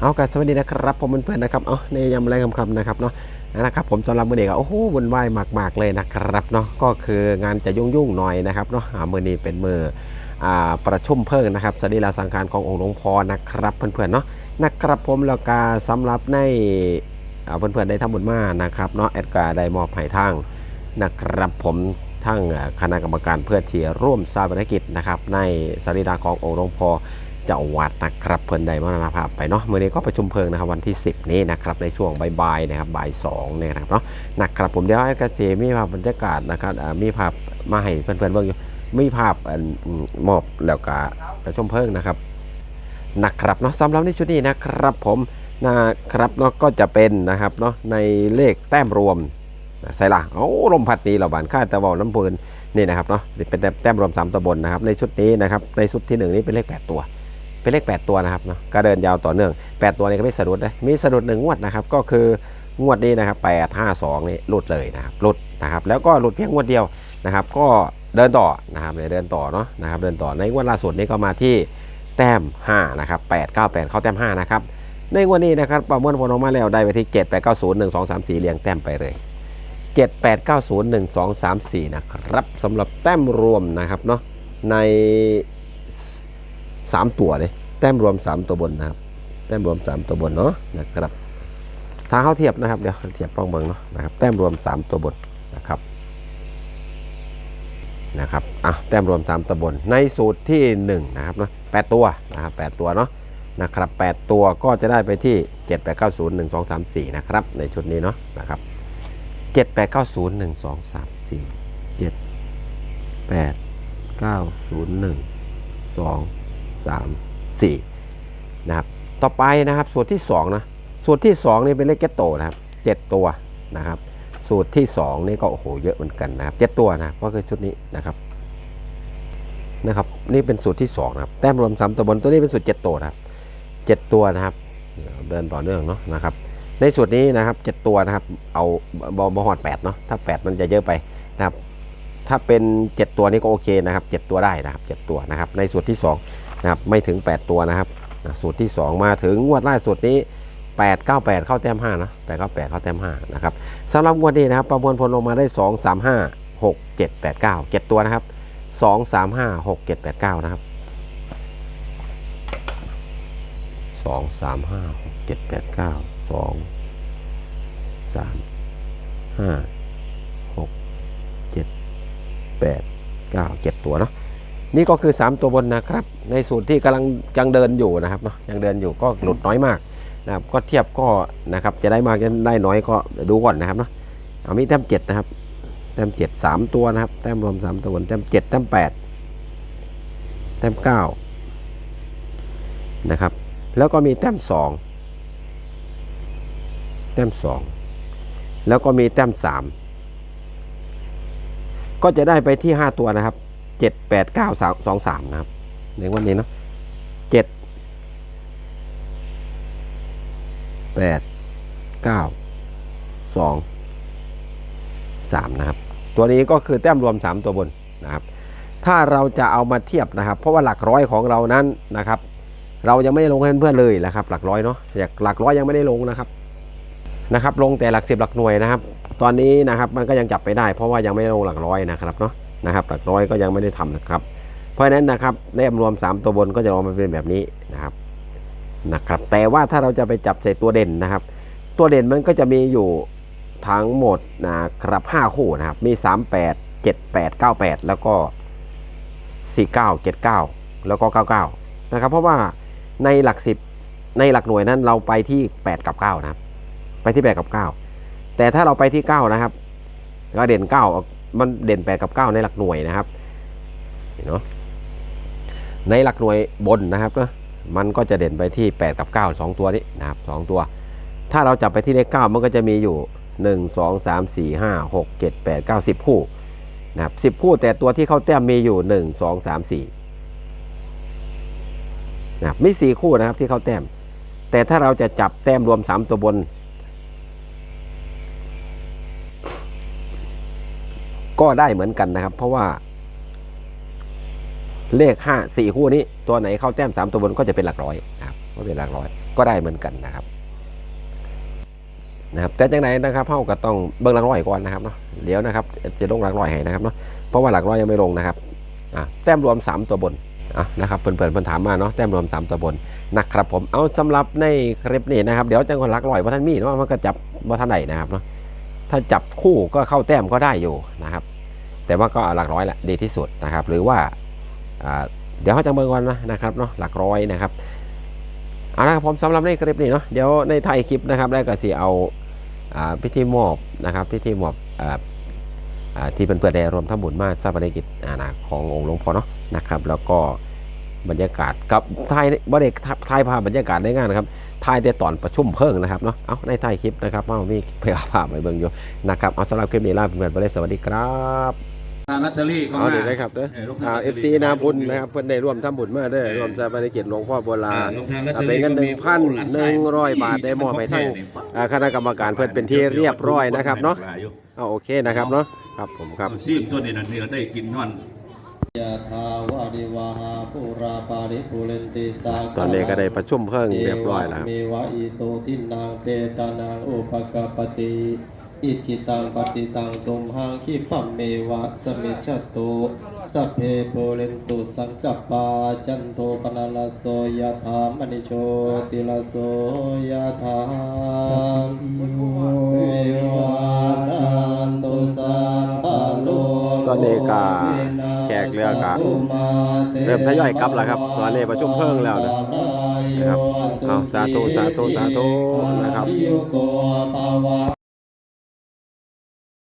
เอากันสวัสดีนะครับผมเพื่อนๆนะครับ เอาในยำแรงคำๆนะครับเนาะนะครับผมสำหรับมือเด็กโอ้โหวุ่นวายมากๆเลยนะครับเนาะก็คืองานจะยุ่งๆหน่อยนะครับเนาะอ่ามือนี้เป็นมืออประชุมเพิ่งนะครับสรีระสังขารขององค์หลวงพ่อนะครับเพื่อนๆเนาะนะครับผมแล้วก็สำหรับในอ่าเพื่อนๆได้ทำบุญมานะครับเนาะแอดการ์ได้มอบให้ทางนะครับผมทั้งคณะกรรมการเพื่อที่ร่วมสร้างภารกิจนะครับในสรีระขององค์หลวงพ่อ เจ้าวาดนะครับเพิ่นได้มรณภาพไปเนาะเมื้อนี้ก็ประชุมเพลิงนะครับวันที่ 10 นี้นะครับในช่วงบ่ายๆนะครับบ่าย2เนี่ยนะครับเนาะนะครับผมเดี๋ยวให้กระเสมีภาพบรรยากาศนะครับมีภาพมาให้เพื่อนๆเบิ่งอยู่มีภาพอันมอบแล้วก็ประชุมเพลิงนะครับนะครับเนาะสำหรับในชุดนี้นะครับผมนะครับเนาะก็จะเป็นนะครับเนาะในเลขแต้มรวมใส่ละโอ้ลมพัดนี้เราบานค่าตะวาน้ำเพลินนี่นะครับเนาะเป็นแต้มรวมสามตำบลนะครับในชุดนี้นะครับในชุดที่หนึ่งนี้เป็นเลขแปดตัว เป็นเลข 8 ตัวนะครับเนาะก็เดินยาวต่อเนื่อง 8 ตัวนี้ก็ไม่สะดุดเลยมีสะดุดหนึ่งงวดนะครับ ก็คืองวดนี้นะครับ8 5 2นี่หลุดเลยนะครับหลุดนะครับ แล้วก็หลุดเพียงงวดเดียวนะครับ ก็เดินต่อนะครับเดินต่อเนาะนะครับ เดินต่อในงวดล่าสุดนี้ก็มาที่แต้ม5นะครับ8 9 8 เข้าแต้ม5นะครับในงวดนี้นะครับประมวลผลออกมาแล้วได้ไปที่ 7 8 9 0 1 2 3 4เรียงแต้มไปเลย 7 8 9 0 1 2 3 4 นะครับสำหรับแต้มรวมนะครับเนาะในสามตัวเลย แต้มรวมสามตัวบนนะครับ แต้มรวมสามตัวบนเนาะนะครับถ้าเขาเทียบนะครับเดี๋ยวเทียบป้องเบิงเนาะนะครับ แต้มรวมสามตัวบนนะครับนะครับอะแต้มรวมสามตัวบนในสูตรที่หนึ่งนะครับเนาะแปดตัวนะครับแปดตัวเนาะนะครับแปดตัวก็จะได้ไปที่เจ็ดแปดเก้าศูนย์หนึ่งสองสามสี่นะครับ ในชุดนี้เนาะนะครับเจ็ดแปดเก้าศูนย์หนึ่งสองสามสี่เจ็ดแปดเก้าศูนย์หนึ่งสองสาม สี่นะครับต่อไปนะครับสูตรที่สองนะสูตรที่สองนี่เป็นเลขเก็ตโตนะครับเจ็ดตัวนะครับสูตรที่สองนี่ก็โอ้โหเยอะเหมือนกันนะครับเจ็ดตัวนะก็คือชุดนี้นะครับนะครับนี่เป็นสูตรที่สองนะครับแต้มรวมสามตัวบนตัวนี้เป็นสูตรเจ็ดตัวนะครับเจ็ดตัวนะครับเดินต่อเนื่องเนาะนะครับในสูตรนี้นะครับเจ็ดตัวนะครับเอาบอบหอดแปดเนาะถ้าแปดมันจะเยอะไปนะครับถ้าเป็นเจ็ดตัวนี้ก็โอเคนะครับเจ็ดตัวได้นะครับเจ็ดตัวนะครับในสูตรที่สอง นะครับไม่ถึง 8 ตัวนะครับสูตรที่ 2 มาถึงงวดล่าสุดนี้ 8 9 8 เข้าแต้ม5นะ8 9 8 เข้าแต้ม5นะครับสำหรับงวดนี้นะครับประมวลผลลงมาได้ 2 3 5 6 7 8 9 7 ตัวนะครับ 2 3 5 6 7 8 9 นะครับ 2 3 5 6 7 8 9 2 3 5 6 7 8 9 7 ตัวเนาะ นี่ก็คือ 3 ตัวบนนะครับ ในสูตรที่กำลังยังเดินอยู่นะครับเนาะยังเดินอยู่ก็หลุดน้อยมากนะครับ ก็เทียบก็นะครับจะได้มากจะได้น้อยก็ดูก่อนนะครับเนาะเอามีแต้มเจ็ดนะครับ แต้มเจ็ดสามตัวนะครับ แต้มรวมสามตัวบนแต้มเจ็ดแต้มแปดแต้มเก้านะครับ แล้วก็มีแต้มสองแต้มสองแล้วก็มีแต้มสามก็จะได้ไปที่ห้าตัวนะครับ เจ็ดแปดเก้าสามสองสามนะครับในวันนี้เนาะเจ็ดแปดเก้าสองสามนะครับ ตัวนี้ก็คือแต้มรวมสามตัวบนนะครับ ถ้าเราจะเอามาเทียบนะครับ เพราะว่าหลักร้อยของเรานั้นนะครับ เรายังไม่ได้ลงให้เพื่อนเลยนะครับ หลักร้อยเนาะอยากหลักร้อยยังไม่ได้ลงนะครับนะครับ ลงแต่หลักสิบหลักหน่วยนะครับ ตอนนี้นะครับมันก็ยังจับไปได้ เพราะว่ายังไม่ได้ลงหลักร้อยนะครับเนาะ นะครับ หลักร้อยก็ยังไม่ได้ทำนะครับ เพราะฉะนั้นนะครับเลขรวม 3 ตัวบนก็จะออกมาเป็นแบบนี้นะครับนะครับ แต่ว่าถ้าเราจะไปจับใส่ตัวเด่นนะครับ ตัวเด่นมันก็จะมีอยู่ทั้งหมดนะครับ5คู่นะครับ มี 3 8 7 8 9 8 แล้วก็ 4 9 7 9 แล้วก็ 99 นะครับ เพราะว่าในหลัก 10 ในหลักหน่วยนั้นเราไปที่ 8 กับ 9 นะครับ ไปที่ 8 กับ 9 แต่ถ้าเราไปที่ 9 นะครับ ก็เด่น 9 มันเด่น8กับ9ในหลักหน่วยนะครับเนาะในหลักหน่วยบนนะครับนะมันก็จะเด่นไปที่ 8 กับ 9 2 ตัวนี้นะครับ2ตัว ถ้าเราจับไปที่เลข9มันก็จะมีอยู่ 1 2 3 4 5 6 7 8 9 10 คู่นะครับ10 คู่แต่ตัวที่เข้าแต้มมีอยู่ 1 2 3 4นะครับมี 4 คู่นะครับที่เข้าแต้ม แต่ถ้าเราจะจับแต้มรวม 3 ตัวบน ได้เหมือนกันนะครับ เพราะว่า เลขห้าสี่คู่นี้ ตัวไหนเข้าแต้มสามตัวบนก็จะเป็นหลักร้อยนะครับก็เป็นหลักร้อย ก็ได้เหมือนกันนะครับ นะครับ แต่จังไหนนะครับเฮาก็ต้องเบิ่งหลักร้อยก่อนนะครับเนาะเดี๋ยวนะครับ จะลงหลักร้อยให้นะครับเนาะเพราะว่าหลักร้อยยังไม่ลงนะครับอะแต้มรวม3ตัวบนอะนะครับเพื่อนๆเพื่อนถามมาเนาะแต้มรวม3ตัวบนนะครับผมเอาสำหรับในคลิปนี้นะครับ เดี๋ยวจังหวะหลักร้อยว่าท่านมีเนาะมันก็จับว่าท่านไหนนะครับเนาะถ้าจับคู่ก็เข้าแต้มก็ได้อยู่นะครับ แต่ว่าก็เอาหลักร้อยแหละดีที่สุดนะครับ หรือว่าเดี๋ยวเขาจะเบิ่งวันนะนะครับเนาะหลักร้อยนะครับเอาละครับผมสำหรับในคลิปนี้เนาะเดี๋ยวในไทยคลิปนะครับแล้วก็สิเอาพิธีมอบนะครับพิธีมอบออที่เพื่อนๆได้รวมทั้งบุญมาทราบภารกิจอ่านะขององค์หลวงพ่อเนาะนะครับแล้วก็บรรยากาศกับไทยบริไทยภาพบรรยากาศในงานนะครับไทยได้ตอนประชุมเพิ่งนะครับเนาะเอาในไทยคลิปนะครับเอามีเพื่อภาพไปเบิ่งอยู่นะครับเอาสำหรับคลิปนี้ลาเพื่อนๆไปเลยสวัสดีครับ ทางลอตเตอรี่เอาเดี๋ยวได้ครับเด้อลูกอ่าค้าเอฟซีนาบุญนะครับเพิ่นได้ร่วมทำบุญมาเด้อร่วมสถาปนิกิจหลวงพ่อโบราณลงทางลอตอ่าเตอเป็นรี่เงินก็มี1,100บาทได้มอบให้ทั้งอ่าคณะกรรมการเพิ่นเป็นที่เรียบร้อยนะครับเนาะเอาโอเคนะครับเนาะครับผมครับ ซีมตัวนี้นั่นนี่เราได้กินนอน ยะถาวาริวาหาปุราปาริปุเรนติสาคาตอนนี้ก็ได้ประชุมเพิ่งเรียบร้อยแล้วครับเมวะอิโตทินังเปตานังอุปกปปติ อิจิตังปฏิตังตุมหังคิปัมเมวะสมิจฉตุสัพเพโปเรนตุสังกัปปาจันโทปนาลโสยะถามณิโชติลโสยะถาวิวาชันตุสัพพะโลตอนนี้ก็แขกเรือก็เริ่มทยอยกลับแล้วครับตอนนี้ประชุมเพิ่งแล้วนะนะครับเอาสาธุสาธุสาธุนะครับโยโกภาวะ